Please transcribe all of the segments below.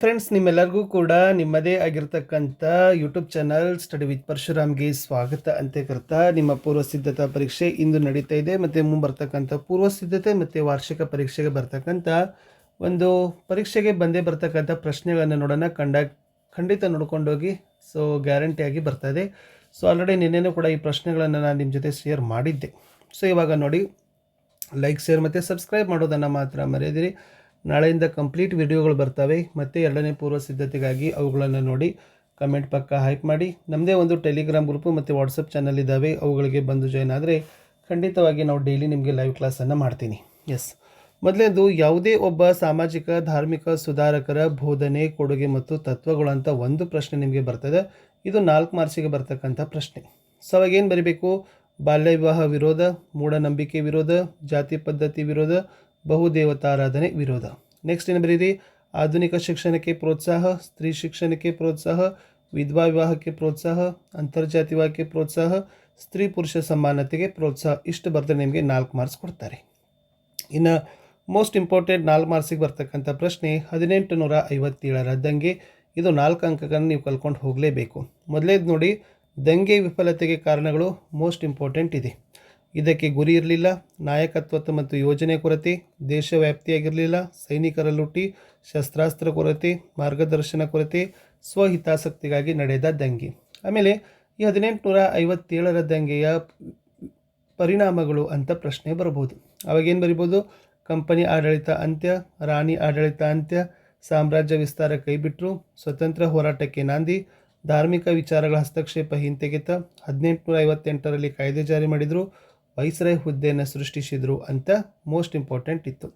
Friends ನಿಮ್ಮೆಲ್ಲರಿಗೂ ಕೂಡ ನಿಮ್ಮದೇ ಆಗಿರ್ತಕ್ಕಂಥ ಯೂಟ್ಯೂಬ್ ಚಾನಲ್ ಸ್ಟಡಿ ವಿತ್ ಪರಶುರಾಮ್ಗೆ ಸ್ವಾಗತ ಅಂತ ಕರ್ತಾ. ನಿಮ್ಮ ಪೂರ್ವ ಸಿದ್ಧತಾ ಪರೀಕ್ಷೆ ಇಂದು ನಡೀತಾ ಇದೆ. ಮತ್ತು ಮುಂಬರ್ತಕ್ಕಂಥ ಪೂರ್ವ ಸಿದ್ಧತೆ ಮತ್ತು ವಾರ್ಷಿಕ ಪರೀಕ್ಷೆಗೆ ಬರ್ತಕ್ಕಂಥ ಒಂದು ಪರೀಕ್ಷೆಗೆ ಬಂದೇ ಬರ್ತಕ್ಕಂಥ ಪ್ರಶ್ನೆಗಳನ್ನು ನೋಡೋಣ. ಕಂಡ ಖಂಡಿತ ನೋಡ್ಕೊಂಡೋಗಿ ಸೊ ಗ್ಯಾರಂಟಿಯಾಗಿ ಬರ್ತಾ ಇದೆ. ಸೊ ಆಲ್ರೆಡಿ ನಿನ್ನೆನೂ ಕೂಡ ಈ ಪ್ರಶ್ನೆಗಳನ್ನು ನಾನು ನಿಮ್ಮ ಜೊತೆ ಶೇರ್ ಮಾಡಿದ್ದೆ. ಸೊ ಇವಾಗ ನೋಡಿ ಲೈಕ್ ಶೇರ್ ಮತ್ತು ಸಬ್ಸ್ಕ್ರೈಬ್ ಮಾಡೋದನ್ನು ಮಾತ್ರ ಮರೆಯದಿರಿ. ನಾಳೆಯಿಂದ ಕಂಪ್ಲೀಟ್ ವಿಡಿಯೋಗಳು ಬರ್ತವೆ. ಮತ್ತು ಎರಡನೇ ಪೂರ್ವ ಸಿದ್ಧತೆಗಾಗಿ ಅವುಗಳನ್ನು ನೋಡಿ ಕಮೆಂಟ್ ಪಕ್ಕ ಹೈಪ್ ಮಾಡಿ. ನಮ್ಮದೇ ಒಂದು ಟೆಲಿಗ್ರಾಮ್ ಗ್ರೂಪು ಮತ್ತು ವಾಟ್ಸಪ್ ಚಾನಲ್ ಇದ್ದಾವೆ ಅವುಗಳಿಗೆ ಬಂದು ಜಾಯ್ನ್ ಆದರೆ ಖಂಡಿತವಾಗಿ ನಾವು ಡೈಲಿ ನಿಮಗೆ ಲೈವ್ ಕ್ಲಾಸನ್ನು ಮಾಡ್ತೀನಿ. ಎಸ್. ಮೊದಲೇದು ಯಾವುದೇ ಒಬ್ಬ ಸಾಮಾಜಿಕ, ಧಾರ್ಮಿಕ ಸುಧಾರಕರ ಬೋಧನೆ, ಕೊಡುಗೆ ಮತ್ತು ತತ್ವಗಳು ಅಂತ ಒಂದು ಪ್ರಶ್ನೆ ನಿಮಗೆ ಬರ್ತದೆ. ಇದು ನಾಲ್ಕು ಮಾರ್ಚಿಗೆ ಬರ್ತಕ್ಕಂಥ ಪ್ರಶ್ನೆ. ಸೊ, ಅವಾಗೇನು ಬರೀಬೇಕು? ಬಾಲ್ಯ ವಿವಾಹ ವಿರೋಧ, ಮೂಢನಂಬಿಕೆ ವಿರೋಧ, ಜಾತಿ ಪದ್ಧತಿ ವಿರೋಧ ಬಹುದೇವತಾರಾಧನೆ ವಿರೋಧ. ನೆಕ್ಸ್ಟ್ ಏನು ಬರೀರಿ? ಆಧುನಿಕ ಶಿಕ್ಷಣಕ್ಕೆ ಪ್ರೋತ್ಸಾಹ, ಸ್ತ್ರೀ ಶಿಕ್ಷಣಕ್ಕೆ ಪ್ರೋತ್ಸಾಹ, ವಿಧವಾ ವಿವಾಹಕ್ಕೆ ಪ್ರೋತ್ಸಾಹ ಅಂತರ್ಜಾತಿವಾದಕ್ಕೆ ಪ್ರೋತ್ಸಾಹ, ಸ್ತ್ರೀ ಪುರುಷ ಸಮಾನತೆಗೆ ಪ್ರೋತ್ಸಾಹ. ಇಷ್ಟು ಬರೆದ್ರೆ ನಿಮಗೆ ನಾಲ್ಕು ಮಾರ್ಕ್ಸ್ ಕೊಡ್ತಾರೆ. ಇನ್ನು ಮೋಸ್ಟ್ ಇಂಪಾರ್ಟೆಂಟ್ ನಾಲ್ಕು ಮಾರ್ಕ್ಸಿಗೆ ಬರ್ತಕ್ಕಂಥ ಪ್ರಶ್ನೆ ಹದಿನೆಂಟು ನೂರ ಐವತ್ತೇಳರ ದಂಗೆ ಇದು ನಾಲ್ಕು ಅಂಕಗಳನ್ನು ನೀವು ಕಲ್ಕೊಂಡು ಹೋಗಲೇಬೇಕು. ಮೊದಲೇದು ನೋಡಿ, ದಂಗೆ ವಿಫಲತೆಗೆ ಕಾರಣಗಳು ಮೋಸ್ಟ್ ಇಂಪಾರ್ಟೆಂಟ್ ಇದೆ. ಇದಕ್ಕೆ ಗುರಿ ಇರಲಿಲ್ಲ. ನಾಯಕತ್ವ ಮತ್ತು ಯೋಜನೆ ಕೊರತೆ, ದೇಶವ್ಯಾಪ್ತಿಯಾಗಿರಲಿಲ್ಲ. ಸೈನಿಕರ ಲೂಟಿ ಶಸ್ತ್ರಾಸ್ತ್ರ ಕೊರತೆ, ಮಾರ್ಗದರ್ಶನ ಕೊರತೆ, ಸ್ವಹಿತಾಸಕ್ತಿಗಾಗಿ ನಡೆದ ದಂಗೆ. ಆಮೇಲೆ ಈ ಹದಿನೆಂಟುನೂರ ಐವತ್ತೇಳರ ದಂಗೆಯ ಪರಿಣಾಮಗಳು ಅಂತ ಪ್ರಶ್ನೆ ಬರ್ಬೋದು ಅವಾಗೇನು ಬರಿಬೋದು? ಕಂಪನಿ ಆಡಳಿತ ಅಂತ್ಯ, ರಾಣಿ ಆಡಳಿತ ಅಂತ್ಯ, ಸಾಮ್ರಾಜ್ಯ ವಿಸ್ತಾರ ಕೈಬಿಟ್ರು, ಸ್ವತಂತ್ರ ಹೋರಾಟಕ್ಕೆ ನಾಂದಿ, ಧಾರ್ಮಿಕ ವಿಚಾರಗಳ ಹಸ್ತಕ್ಷೇಪ ಹಿಂತೆಗೆತ, ಹದಿನೆಂಟುನೂರ ಐವತ್ತೆಂಟರಲ್ಲಿ ಕಾಯ್ದೆ ಜಾರಿ ಮಾಡಿದರು ವೈಸ್ರಾಯ್ ಹುದ್ದೆಯನ್ನು ಸೃಷ್ಟಿಸಿದರು ಅಂತ ಮೋಸ್ಟ್ ಇಂಪಾರ್ಟೆಂಟ್ ಇತ್ತು.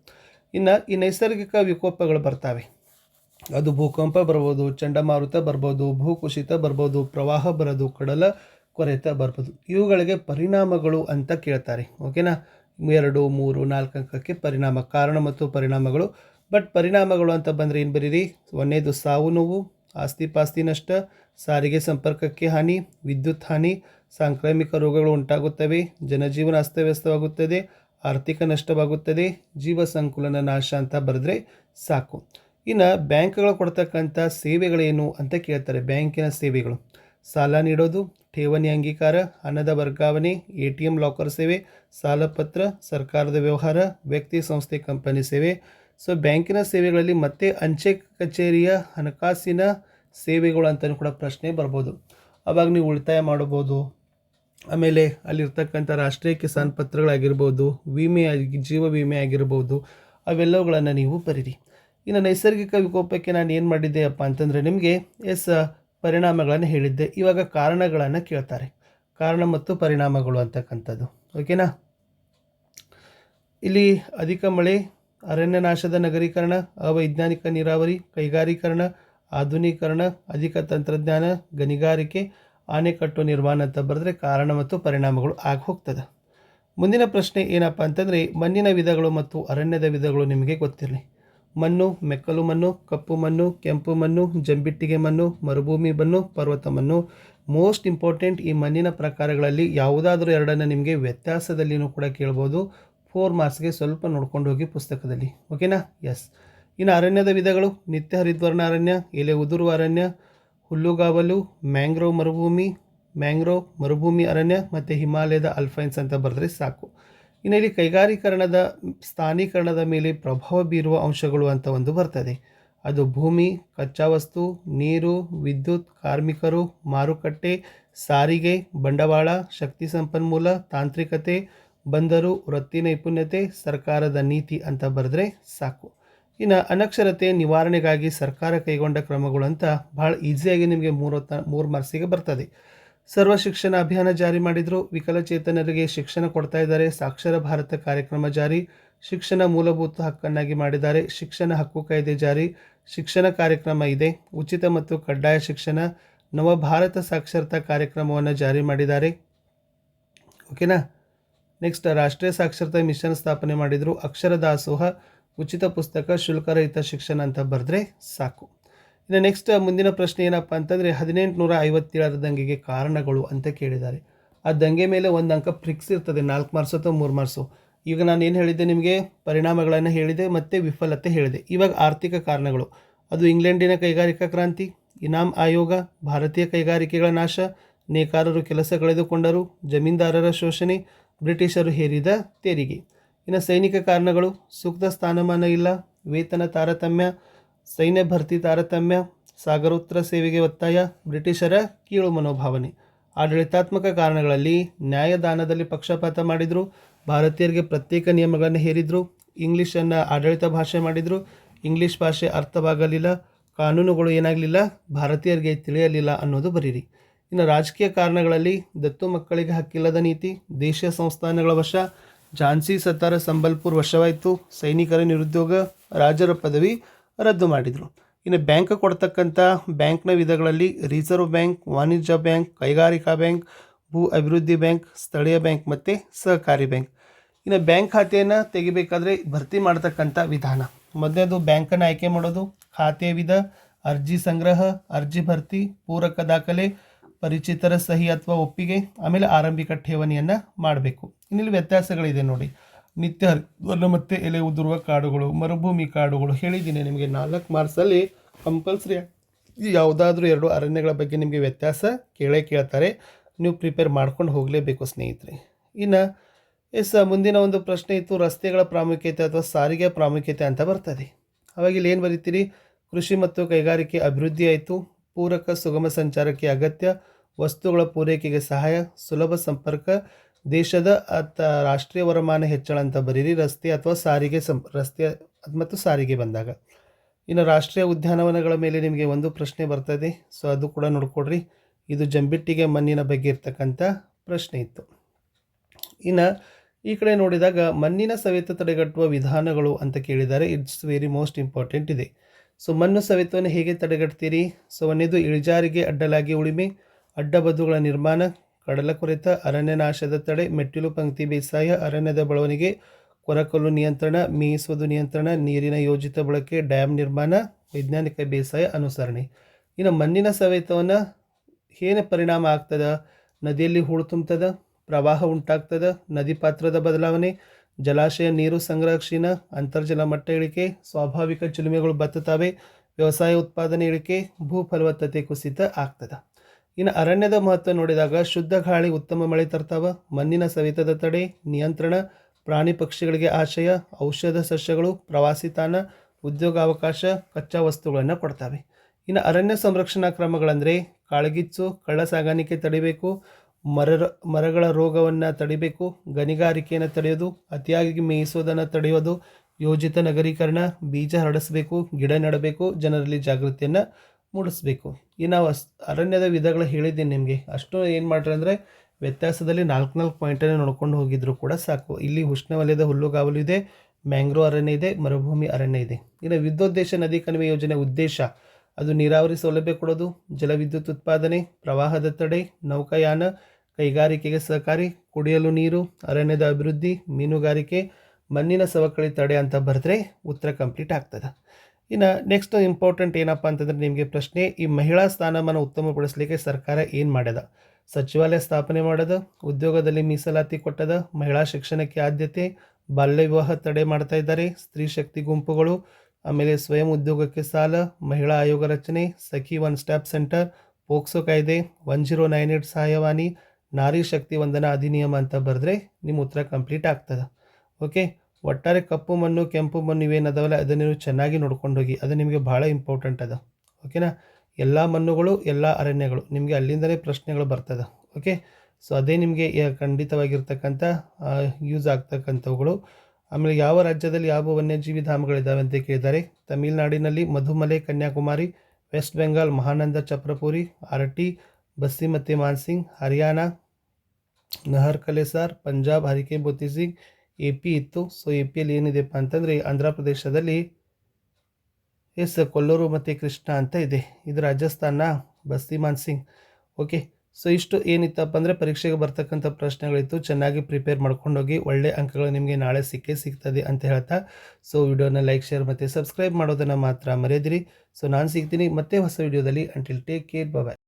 ಇನ್ನು ಈ ನೈಸರ್ಗಿಕ ವಿಕೋಪಗಳು ಬರ್ತಾವೆ. ಅದು ಭೂಕಂಪ ಬರ್ಬೋದು, ಚಂಡಮಾರುತ ಬರ್ಬೋದು, ಭೂಕುಸಿತ ಬರ್ಬೋದು, ಪ್ರವಾಹ ಬರೋದು, ಕಡಲ ಕೊರೆತ ಬರ್ಬೋದು. ಇವುಗಳಿಗೆ ಪರಿಣಾಮಗಳು ಅಂತ ಕೇಳ್ತಾರೆ. ಓಕೆನಾ ಎರಡು, ಮೂರು, ನಾಲ್ಕು ಅಂಕಕ್ಕೆ ಪರಿಣಾಮ, ಕಾರಣ ಮತ್ತು ಪರಿಣಾಮಗಳು. ಬಟ್ ಪರಿಣಾಮಗಳು ಅಂತ ಬಂದರೆ ಏನು ಬರೀರಿ? ಒಂದೇದು ಸಾವು ನೋವು, ಆಸ್ತಿ ಪಾಸ್ತಿ ನಷ್ಟ, ಸಾರಿಗೆ ಸಂಪರ್ಕಕ್ಕೆ ಹಾನಿ, ವಿದ್ಯುತ್ ಹಾನಿ ಸಾಂಕ್ರಾಮಿಕ ರೋಗಗಳು ಉಂಟಾಗುತ್ತವೆ, ಜನಜೀವನ ಅಸ್ತವ್ಯಸ್ತವಾಗುತ್ತದೆ, ಆರ್ಥಿಕ ನಷ್ಟವಾಗುತ್ತದೆ, ಜೀವ ಸಂಕುಲನ ನಾಶ ಅಂತ ಬರೆದ್ರೆ ಸಾಕು. ಇನ್ನು ಬ್ಯಾಂಕ್ಗಳು ಕೊಡ್ತಕ್ಕಂಥ ಸೇವೆಗಳೇನು ಅಂತ ಕೇಳ್ತಾರೆ ಬ್ಯಾಂಕಿನ ಸೇವೆಗಳು. ಸಾಲ ನೀಡೋದು, ಠೇವಣಿ ಅಂಗೀಕಾರ, ಹಣದ ವರ್ಗಾವಣೆ, ಎ ಟಿ ಎಂ ಲಾಕರ್ ಸೇವೆ ಸಾಲಪತ್ರ ಸರ್ಕಾರದ ವ್ಯವಹಾರ, ವ್ಯಕ್ತಿ ಸಂಸ್ಥೆ ಕಂಪನಿ ಸೇವೆ. ಸೊ ಬ್ಯಾಂಕಿನ ಸೇವೆಗಳಲ್ಲಿ ಮತ್ತೆ ಅಂಚೆ ಕಚೇರಿಯ ಹಣಕಾಸಿನ ಸೇವೆಗಳು ಅಂತಲೂ ಕೂಡ ಪ್ರಶ್ನೆ ಬರ್ಬೋದು. ಅವಾಗ ನೀವು ಉಳಿತಾಯ ಮಾಡ್ಬೋದು ಆಮೇಲೆ ಅಲ್ಲಿರ್ತಕ್ಕಂಥ ರಾಷ್ಟ್ರೀಯ ಕಿಸಾನ್ ಪತ್ರಗಳಾಗಿರ್ಬೋದು, ವಿಮೆ ಆಗಿ, ಜೀವ ವಿಮೆ ಆಗಿರ್ಬೋದು, ಅವೆಲ್ಲವುಗಳನ್ನು ನೀವು ಬರೀರಿ. ಇನ್ನು ನೈಸರ್ಗಿಕ ವಿಕೋಪಕ್ಕೆ ನಾನು ಏನು ಮಾಡಿದ್ದೆಯಪ್ಪ ಅಂತಂದರೆ ನಿಮಗೆ ಎಸ್ ಪರಿಣಾಮಗಳನ್ನು ಹೇಳಿದ್ದೆ. ಇವಾಗ ಕಾರಣಗಳನ್ನು ಕೇಳ್ತಾರೆ. ಕಾರಣ ಮತ್ತು ಪರಿಣಾಮಗಳು ಅಂತಕ್ಕಂಥದ್ದು. ಓಕೆನಾ? ಇಲ್ಲಿ ಅಧಿಕ ಮಳೆ ಅರಣ್ಯ ನಾಶದ ನಗರೀಕರಣ, ಅವೈಜ್ಞಾನಿಕ ನೀರಾವರಿ, ಕೈಗಾರೀಕರಣ, ಆಧುನೀಕರಣ, ಅಧಿಕ ತಂತ್ರಜ್ಞಾನ, ಗಣಿಗಾರಿಕೆ ಆನೆಕಟ್ಟು ನಿರ್ಮಾಣ ಅಂತ ಬರೆದ್ರೆ ಕಾರಣ ಮತ್ತು ಪರಿಣಾಮಗಳು ಆಗಿ ಹೋಗ್ತದೆ. ಮುಂದಿನ ಪ್ರಶ್ನೆ ಏನಪ್ಪ ಅಂತಂದರೆ, ಮಣ್ಣಿನ ವಿಧಗಳು ಮತ್ತು ಅರಣ್ಯದ ವಿಧಗಳು ನಿಮಗೆ ಗೊತ್ತಿರಲಿ. ಮಣ್ಣು, ಮೆಕ್ಕಲು ಮಣ್ಣು, ಕಪ್ಪು ಮಣ್ಣು, ಕೆಂಪು ಮಣ್ಣು, ಜಂಬಿಟ್ಟಿಗೆ ಮಣ್ಣು, ಮರುಭೂಮಿ ಮಣ್ಣು, ಪರ್ವತ ಮಣ್ಣು. ಮೋಸ್ಟ್ ಇಂಪಾರ್ಟೆಂಟ್ ಈ ಮಣ್ಣಿನ ಪ್ರಕಾರಗಳಲ್ಲಿ ಯಾವುದಾದ್ರೂ ಎರಡನ್ನು ನಿಮಗೆ ವ್ಯತ್ಯಾಸದಲ್ಲಿನೂ ಕೂಡ ಕೇಳ್ಬೋದು. ಫೋರ್ ಮಾರ್ಕ್ಸ್ಗೆ ಸ್ವಲ್ಪ ನೋಡ್ಕೊಂಡು ಹೋಗಿ ಪುಸ್ತಕದಲ್ಲಿ. ಓಕೆನಾ ಎಸ್ ಇನ್ನು ಅರಣ್ಯದ ವಿಧಗಳು, ನಿತ್ಯ ಹರಿದ್ವರ್ಣ ಅರಣ್ಯ, ಎಲೆ ಉದುರುವ ಅರಣ್ಯ ಹುಲ್ಲುಗಾವಲು, ಮ್ಯಾಂಗ್ರೋವ್ ಮರುಭೂಮಿ ಮ್ಯಾಂಗ್ರೋವ್ ಮರುಭೂಮಿ ಅರಣ್ಯ ಮತ್ತು ಹಿಮಾಲಯದ ಅಲ್ಫೈನ್ಸ್ ಅಂತ ಬರೆದ್ರೆ ಸಾಕು. ಇನ್ನು ಇಲ್ಲಿ ಕೈಗಾರೀಕರಣದ, ಸ್ಥಾನೀಕರಣದ ಮೇಲೆ ಪ್ರಭಾವ ಬೀರುವ ಅಂಶಗಳು ಅಂತ ಒಂದು ಬರ್ತದೆ. ಅದು ಭೂಮಿ ಕಚ್ಚಾ ವಸ್ತು ನೀರು, ವಿದ್ಯುತ್, ಕಾರ್ಮಿಕರು, ಮಾರುಕಟ್ಟೆ, ಸಾರಿಗೆ, ಬಂಡವಾಳ, ಶಕ್ತಿ ಸಂಪನ್ಮೂಲ, ತಾಂತ್ರಿಕತೆ, ಬಂದರು, ವೃತ್ತಿ ನೈಪುಣ್ಯತೆ, ಸರ್ಕಾರದ ನೀತಿ ಅಂತ ಬರೆದ್ರೆ ಸಾಕು. ಇನ್ನು ಅನಕ್ಷರತೆ ನಿವಾರಣೆಗಾಗಿ ಸರ್ಕಾರ ಕೈಗೊಂಡ ಕ್ರಮಗಳು ಅಂತ ಭಾಳ ಈಸಿಯಾಗಿ ನಿಮಗೆ ಮೂರತ್ತ ಮೂರು ಮಾರ್ಕ್ಸಿಗೆ ಬರ್ತದೆ. ಸರ್ವ ಶಿಕ್ಷಣ ಅಭಿಯಾನ ಜಾರಿ ಮಾಡಿದರು. ವಿಕಲಚೇತನರಿಗೆ ಶಿಕ್ಷಣ ಕೊಡ್ತಾ ಇದ್ದಾರೆ. ಸಾಕ್ಷರ ಭಾರತ ಕಾರ್ಯಕ್ರಮ ಜಾರಿ. ಶಿಕ್ಷಣ ಮೂಲಭೂತ ಹಕ್ಕನ್ನಾಗಿ ಮಾಡಿದ್ದಾರೆ. ಶಿಕ್ಷಣ ಹಕ್ಕು ಕಾಯ್ದೆ ಜಾರಿ. ಶಿಕ್ಷಣ ಕಾರ್ಯಕ್ರಮ ಇದೆ. ಉಚಿತ ಮತ್ತು ಕಡ್ಡಾಯ ಶಿಕ್ಷಣ. ನವ ಭಾರತ ಸಾಕ್ಷರತಾ ಕಾರ್ಯಕ್ರಮವನ್ನು ಜಾರಿ ಮಾಡಿದ್ದಾರೆ. ಓಕೆನಾ? ನೆಕ್ಸ್ಟ್ ರಾಷ್ಟ್ರೀಯ ಸಾಕ್ಷರತಾ ಮಿಷನ್ ಸ್ಥಾಪನೆ ಮಾಡಿದರು. ಅಕ್ಷರ ದಾಸೋಹ. ಉಚಿತ ಪುಸ್ತಕ, ಶುಲ್ಕರಹಿತ ಶಿಕ್ಷಣ ಅಂತ ಬರೆದ್ರೆ ಸಾಕು. ಇನ್ನು ನೆಕ್ಸ್ಟ್ ಮುಂದಿನ ಪ್ರಶ್ನೆ ಏನಪ್ಪ ಅಂತಂದರೆ, ಹದಿನೆಂಟುನೂರ ಐವತ್ತೇಳರ ದಂಗೆಗೆ ಕಾರಣಗಳು ಅಂತ ಕೇಳಿದ್ದಾರೆ. ಆ ದಂಗೆ ಮೇಲೆ ಒಂದು ಅಂಕ ಫ್ರಿಕ್ಸ್ ಇರ್ತದೆ, ನಾಲ್ಕು ಮಾರ್ಸು ಅಥವಾ ಮೂರು ಮಾರ್ಕ್ಸು. ಈಗ ನಾನು ಏನು ಹೇಳಿದ್ದೆ ನಿಮಗೆ? ಪರಿಣಾಮಗಳನ್ನು ಹೇಳಿದೆ ಮತ್ತು ವಿಫಲತೆ ಹೇಳಿದೆ. ಇವಾಗ ಆರ್ಥಿಕ ಕಾರಣಗಳು. ಅದು ಇಂಗ್ಲೆಂಡಿನ ಕೈಗಾರಿಕಾ ಕ್ರಾಂತಿ ಇನಾಮ್ ಆಯೋಗ, ಭಾರತೀಯ ಕೈಗಾರಿಕೆಗಳ ನಾಶ, ನೇಕಾರರು ಕೆಲಸ ಕಳೆದುಕೊಂಡರು, ಜಮೀನ್ದಾರರ ಶೋಷಣೆ, ಬ್ರಿಟಿಷರು ಹೇರಿದ ತೆರಿಗೆ. ಇನ್ನು ಸೈನಿಕ ಕಾರಣಗಳು, ಸೂಕ್ತ ಸ್ಥಾನಮಾನ ಇಲ್ಲ, ವೇತನ ತಾರತಮ್ಯ, ಸೈನ್ಯ ಭರ್ತಿ ತಾರತಮ್ಯ, ಸಾಗರೋತ್ತರ ಸೇವೆಗೆ ಒತ್ತಾಯ, ಬ್ರಿಟಿಷರ ಕೀಳು ಮನೋಭಾವನೆ. ಆಡಳಿತಾತ್ಮಕ ಕಾರಣಗಳಲ್ಲಿ ನ್ಯಾಯದಾನದಲ್ಲಿ ಪಕ್ಷಪಾತ ಮಾಡಿದರು, ಭಾರತೀಯರಿಗೆ ಪ್ರತ್ಯೇಕ ನಿಯಮಗಳನ್ನು ಹೇರಿದರು, ಇಂಗ್ಲೀಷನ್ನು ಆಡಳಿತ ಭಾಷೆ ಮಾಡಿದರು, ಇಂಗ್ಲೀಷ್ ಭಾಷೆ ಅರ್ಥವಾಗಲಿಲ್ಲ, ಕಾನೂನುಗಳು ಏನಾಗಲಿಲ್ಲ, ಭಾರತೀಯರಿಗೆ ತಿಳಿಯಲಿಲ್ಲ ಅನ್ನೋದು ಬರೀರಿ. ಇನ್ನು ರಾಜಕೀಯ ಕಾರಣಗಳಲ್ಲಿ ದತ್ತು ಮಕ್ಕಳಿಗೆ ಹಕ್ಕಿಲ್ಲದ ನೀತಿ, ದೇಶೀಯ ಸಂಸ್ಥಾನಗಳ ವಶ ಝಾನ್ಸಿ ಸತಾರ ಸಂಬಲ್ಪುರ್ ವಶವಾಯಿತು. ಸೈನಿಕರ ನಿರುದ್ಯೋಗ, ರಾಜರ ಪದವಿ ರದ್ದು ಮಾಡಿದರು. ಇನ್ನು ಬ್ಯಾಂಕ್ ಕೊಡ್ತಕ್ಕಂಥ ಬ್ಯಾಂಕ್ನ ವಿಧಗಳಲ್ಲಿ ರಿಸರ್ವ್ ಬ್ಯಾಂಕ್, ವಾಣಿಜ್ಯ ಬ್ಯಾಂಕ್, ಕೈಗಾರಿಕಾ ಬ್ಯಾಂಕ್, ಭೂ ಅಭಿವೃದ್ಧಿ ಬ್ಯಾಂಕ್, ಸ್ಥಳೀಯ ಬ್ಯಾಂಕ್ ಮತ್ತು ಸಹಕಾರಿ ಬ್ಯಾಂಕ್. ಇನ್ನು ಬ್ಯಾಂಕ್ ಖಾತೆಯನ್ನು ತೆಗಿಬೇಕಾದ್ರೆ ಭರ್ತಿ ಮಾಡ್ತಕ್ಕಂಥ ವಿಧಾನ. ಮೊದಲನೇದು ಬ್ಯಾಂಕನ್ನು ಆಯ್ಕೆ ಮಾಡೋದು ಖಾತೆ ವಿಧ, ಅರ್ಜಿ ಸಂಗ್ರಹ, ಅರ್ಜಿ ಭರ್ತಿ, ಪೂರಕ ದಾಖಲೆ ಪರಿಚಿತರ ಸಹಿ ಅಥವಾ ಒಪ್ಪಿಗೆ, ಆಮೇಲೆ ಆರಂಭಿಕ ಠೇವಣಿಯನ್ನು ಮಾಡಬೇಕು. ಇನ್ನಿಲ್ಲಿ ವ್ಯತ್ಯಾಸಗಳಿದೆ ನೋಡಿ. ನಿತ್ಯ ಹರಿದ್ವರ್ಣ ಮತ್ತು ಎಲೆ ಉದುರುವ ಕಾಡುಗಳು, ಮರುಭೂಮಿ ಕಾಡುಗಳು ಹೇಳಿದ್ದೀನಿ ನಿಮಗೆ. ನಾಲ್ಕು ಮಾರ್ಕ್ಸಲ್ಲಿ ಕಂಪಲ್ಸರಿ ಯಾವುದಾದ್ರೂ ಎರಡು ಅರಣ್ಯಗಳ ಬಗ್ಗೆ ನಿಮಗೆ ವ್ಯತ್ಯಾಸ ಕೇಳೇ ಕೇಳ್ತಾರೆ. ನೀವು ಪ್ರಿಪೇರ್ ಮಾಡ್ಕೊಂಡು ಹೋಗಲೇಬೇಕು ಸ್ನೇಹಿತರೆ. ಇನ್ನು, ಎಸ್, ಮುಂದಿನ ಒಂದು ಪ್ರಶ್ನೆ ಇತ್ತು, ರಸ್ತೆಗಳ ಪ್ರಾಮುಖ್ಯತೆ ಅಥವಾ ಸಾರಿಗೆ ಪ್ರಾಮುಖ್ಯತೆ ಅಂತ ಬರ್ತದೆ. ಅವಾಗ ಇಲ್ಲಿ ಏನು ಬರೀತೀರಿ? ಕೃಷಿ ಮತ್ತು ಕೈಗಾರಿಕೆ ಅಭಿವೃದ್ಧಿ ಆಯಿತು. ಪೂರಕ ಸುಗಮ ಸಂಚಾರಕ್ಕೆ ಅಗತ್ಯ ವಸ್ತುಗಳ ಪೂರೈಕೆಗೆ ಸಹಾಯ, ಸುಲಭ ಸಂಪರ್ಕ, ದೇಶದ ಅಥ ರಾಷ್ಟ್ರೀಯ ವರಮಾನ ಹೆಚ್ಚಳ ಅಂತ ಬರೀರಿ, ರಸ್ತೆ ಅಥವಾ ಸಾರಿಗೆ ಸಂ, ರಸ್ತೆ ಮತ್ತು ಸಾರಿಗೆ ಬಂದಾಗ. ಇನ್ನು ರಾಷ್ಟ್ರೀಯ ಉದ್ಯಾನವನಗಳ ಮೇಲೆ ನಿಮಗೆ ಒಂದು ಪ್ರಶ್ನೆ ಬರ್ತದೆ, ಸೊ ಅದು ಕೂಡ ನೋಡ್ಕೊಡ್ರಿ. ಇದು ಜಂಬಿಟ್ಟಿಗೆ ಮಣ್ಣಿನ ಬಗ್ಗೆ ಇರ್ತಕ್ಕಂಥ ಪ್ರಶ್ನೆ ಇತ್ತು. ಇನ್ನು ಈ ಕಡೆ ನೋಡಿದಾಗ ಮಣ್ಣಿನ ಸವೆತ ತಡೆಗಟ್ಟುವ ವಿಧಾನಗಳು ಅಂತ ಕೇಳಿದ್ದಾರೆ. ಇಟ್ಸ್ ವೆರಿ ಮೋಸ್ಟ್ ಇಂಪಾರ್ಟೆಂಟ್ ಇದೆ. ಸೊ ಮಣ್ಣು ಸವೆತವನ್ನು ಹೇಗೆ ತಡೆಗಟ್ತೀರಿ? ಸೊ ಒಂದೇದು ಇಳಿಜಾರಿಗೆ ಅಡ್ಡಲಾಗಿ ಉಳಿಮೆ ಅಡ್ಡಬದುಗಳ ನಿರ್ಮಾಣ, ಕಡಲ ಕೊರೆತ, ಅರಣ್ಯ ನಾಶದ ತಡೆ, ಮೆಟ್ಟಿಲು ಪಂಕ್ತಿ ಬೇಸಾಯ, ಅರಣ್ಯದ ಬೆಳವಣಿಗೆ ಕೊರಕಲು ನಿಯಂತ್ರಣ, ಮೇಯಿಸುವುದು ನಿಯಂತ್ರಣ, ನೀರಿನ ಯೋಜಿತ ಬಳಕೆ, ಡ್ಯಾಮ್ ನಿರ್ಮಾಣ, ವೈಜ್ಞಾನಿಕ ಬೇಸಾಯ ಅನುಸರಣೆ. ಇನ್ನು ಮಣ್ಣಿನ ಸವೆತವನ್ನು ಏನು ಪರಿಣಾಮ ಆಗ್ತದ? ನದಿಯಲ್ಲಿ ಹೂಳು ತುಂಬ್ತದ, ಪ್ರವಾಹ ಉಂಟಾಗ್ತದ, ನದಿ ಪಾತ್ರದ ಬದಲಾವಣೆ ಜಲಾಶಯ ನೀರು ಸಂರಕ್ಷಣ, ಅಂತರ್ಜಲ ಮಟ್ಟ ಇಳಿಕೆ, ಸ್ವಾಭಾವಿಕ ಚಿಲುಮೆಗಳು ಬತ್ತುತ್ತವೆ, ವ್ಯವಸಾಯ ಉತ್ಪಾದನೆ ಇಳಿಕೆ ಭೂ ಫಲವತ್ತತೆ ಕುಸಿತ ಆಗ್ತದೆ. ಇನ್ನು ಅರಣ್ಯದ ಮಹತ್ವ ನೋಡಿದಾಗ ಶುದ್ಧ ಗಾಳಿ, ಉತ್ತಮ ಮಳೆ ತರ್ತಾವ, ಮಣ್ಣಿನ ಸವಿತದ ತಡೆ, ನಿಯಂತ್ರಣ, ಪ್ರಾಣಿ ಪಕ್ಷಿಗಳಿಗೆ ಆಶಯ ಔಷಧ ಸಸ್ಯಗಳು, ಪ್ರವಾಸಿ ತಾಣ ಉದ್ಯೋಗಾವಕಾಶ ಕಚ್ಚಾ ವಸ್ತುಗಳನ್ನು ಕೊಡ್ತವೆ. ಇನ್ನು ಅರಣ್ಯ ಸಂರಕ್ಷಣಾ ಕ್ರಮಗಳಂದರೆ ಕಾಳಗಿಚ್ಚು ಕಳ್ಳ ಸಾಗಾಣಿಕೆ ತಡಿಬೇಕು ಮರ ಮರಗಳ ರೋಗವನ್ನು ತಡಿಬೇಕು, ಗಣಿಗಾರಿಕೆಯನ್ನು ತಡೆಯೋದು, ಅತಿಯಾಗಿ ಮೇಯಿಸೋದನ್ನು ತಡೆಯೋದು, ಯೋಜಿತ ನಗರೀಕರಣ, ಬೀಜ ಹರಡಿಸಬೇಕು, ಗಿಡ ನೆಡಬೇಕು, ಜನರಲ್ಲಿ ಜಾಗೃತಿಯನ್ನು ಮೂಡಿಸ್ಬೇಕು. ಈ ನಾವು ಅಸ್, ಅರಣ್ಯದ ವಿಧಗಳು ಹೇಳಿದ್ದೀನಿ ನಿಮಗೆ. ಅಷ್ಟು ಏನು ಮಾಡ್ರಿ ಅಂದರೆ, ವ್ಯತ್ಯಾಸದಲ್ಲಿ ನಾಲ್ಕು ನಾಲ್ಕು ಪಾಯಿಂಟನ್ನು ನೋಡ್ಕೊಂಡು ಹೋಗಿದ್ರು ಕೂಡ ಸಾಕು. ಇಲ್ಲಿ ಉಷ್ಣವಲಯದ ಹುಲ್ಲುಗಾವಲು ಇದೆ ಮ್ಯಾಂಗ್ರೋ ಅರಣ್ಯ ಇದೆ, ಮರುಭೂಮಿ ಅರಣ್ಯ ಇದೆ. ಇನ್ನು ವಿದ್ಯೋದ್ದೇಶ ನದಿ ಕಣಿವೆ ಯೋಜನೆ ಉದ್ದೇಶ ಅದು ನೀರಾವರಿ ಸೌಲಭ್ಯ ಕೊಡೋದು ಜಲವಿದ್ಯುತ್ ಉತ್ಪಾದನೆ, ಪ್ರವಾಹದ ತಡೆ, ನೌಕಾಯಾನ, ಕೈಗಾರಿಕೆಗೆ ಸಹಕಾರಿ, ಕುಡಿಯಲು ನೀರು, ಅರಣ್ಯದ ಅಭಿವೃದ್ಧಿ, ಮೀನುಗಾರಿಕೆ, ಮಣ್ಣಿನ ಸವಕಳಿ ತಡೆ ಅಂತ ಬರೆದ್ರೆ ಉತ್ತರ ಕಂಪ್ಲೀಟ್ ಆಗ್ತದೆ. ಇನ್ನು ನೆಕ್ಸ್ಟ್ ಇಂಪಾರ್ಟೆಂಟ್ ಏನಪ್ಪ ಅಂತಂದರೆ ನಿಮಗೆ ಪ್ರಶ್ನೆ, ಈ ಮಹಿಳಾ ಸ್ಥಾನಮಾನ ಉತ್ತಮಪಡಿಸಲಿಕ್ಕೆ ಸರ್ಕಾರ ಏನು ಮಾಡ್ಯದ? ಸಚಿವಾಲಯ ಸ್ಥಾಪನೆ ಮಾಡೋದು, ಉದ್ಯೋಗದಲ್ಲಿ ಮೀಸಲಾತಿ ಕೊಟ್ಟದ, ಮಹಿಳಾ ಶಿಕ್ಷಣಕ್ಕೆ ಆದ್ಯತೆ ಬಾಲ್ಯ ವಿವಾಹ ತಡೆ ಮಾಡ್ತಾ ಇದ್ದಾರೆ, ಸ್ತ್ರೀ ಶಕ್ತಿ ಗುಂಪುಗಳು ಆಮೇಲೆ ಸ್ವಯಂ ಉದ್ಯೋಗಕ್ಕೆ ಸಾಲ, ಮಹಿಳಾ ಆಯೋಗ ರಚನೆ, Sakhi one stop centre, POCSO ಕಾಯ್ದೆ, ಒನ್ ಜೀರೋ ನೈನ್ ಏಟ್ ಸಹಾಯವಾಣಿ, ನಾರಿ ಶಕ್ತಿ ವಂದನಾ ಅಧಿನಿಯಮ ಅಂತ ಬರೆದ್ರೆ ನಿಮ್ಮ ಉತ್ತರ ಕಂಪ್ಲೀಟ್ ಆಗ್ತದೆ. ಓಕೆ? ಒಟ್ಟಾರೆ ಕಪ್ಪು ಮಣ್ಣು, ಕೆಂಪು ಮಣ್ಣು ಇವೇನದವಲ್ಲ ಅದನ್ನು ನೀವು ಚೆನ್ನಾಗಿ ನೋಡ್ಕೊಂಡು ಹೋಗಿ, ಅದು ನಿಮಗೆ ಭಾಳ ಇಂಪಾರ್ಟೆಂಟ್ ಅದ. ಓಕೆನಾ? ಎಲ್ಲ ಮಣ್ಣುಗಳು, ಎಲ್ಲ ಅರಣ್ಯಗಳು, ನಿಮಗೆ ಅಲ್ಲಿಂದಲೇ ಪ್ರಶ್ನೆಗಳು ಬರ್ತದೆ. ಓಕೆ? ಸೊ ಅದೇ ನಿಮಗೆ ಖಂಡಿತವಾಗಿರ್ತಕ್ಕಂಥ ಯೂಸ್ ಆಗ್ತಕ್ಕಂಥವುಗಳು. ಆಮೇಲೆ ಯಾವ ರಾಜ್ಯದಲ್ಲಿ ಯಾವ ವನ್ಯಜೀವಿ ಧಾಮಗಳಿದ್ದಾವೆ ಅಂತ ಕೇಳಿದ್ದಾರೆ ತಮಿಳುನಾಡಿನಲ್ಲಿ ಮಧುಮಲೆ, ಕನ್ಯಾಕುಮಾರಿ, ವೆಸ್ಟ್ ಬೆಂಗಾಲ್, ಮಹಾನಂದ, ಚಪ್ರಪುರಿ ಆರ್ಟಿ ಬಸ್ಸಿ ಮತ್ತು ಮಾನ್ಸಿಂಗ್, ಹರಿಯಾಣ, ನಹರ್ ಕಲೆಸಾರ್, ಪಂಜಾಬ್ ಹರಿಕೆ ಬೋತಿ ಸಿಂಗ್, ಎ ಪಿ ಇತ್ತು. ಸೊ, ಎ ಪಿಯಲ್ಲಿ ಏನಿದೆಪ್ಪ ಅಂತಂದರೆ ಆಂಧ್ರ ಪ್ರದೇಶದಲ್ಲಿ ಎಸ್ ಕೊಲ್ಲೂರು ಮತ್ತು ಕೃಷ್ಣ ಅಂತ ಇದೆ. ಇದು ರಾಜಸ್ಥಾನ ಬಸ್ತಿ ಮಾನ್ಸಿಂಗ್. ಓಕೆ. ಸೊ ಇಷ್ಟು ಏನಿತ್ತಪ್ಪ ಅಂದರೆ ಪರೀಕ್ಷೆಗೆ ಬರ್ತಕ್ಕಂಥ ಪ್ರಶ್ನೆಗಳಿತ್ತು. ಚೆನ್ನಾಗಿ ಪ್ರಿಪೇರ್ ಮಾಡ್ಕೊಂಡೋಗಿ ಒಳ್ಳೆ ಅಂಕಗಳು ನಿಮಗೆ ನಾಳೆ ಸಿಕ್ಕೇ ಸಿಗ್ತದೆ ಅಂತ ಹೇಳ್ತಾ. ಸೊ ವಿಡಿಯೋನ ಲೈಕ್ ಶೇರ್ ಮತ್ತು ಸಬ್ಸ್ಕ್ರೈಬ್ ಮಾಡೋದನ್ನು ಮಾತ್ರ ಮರೆಯದಿರಿ ಸೊ ನಾನು ಸಿಗ್ತೀನಿ ಮತ್ತೆ ಹೊಸ ವಿಡಿಯೋದಲ್ಲಿ. Until take care bye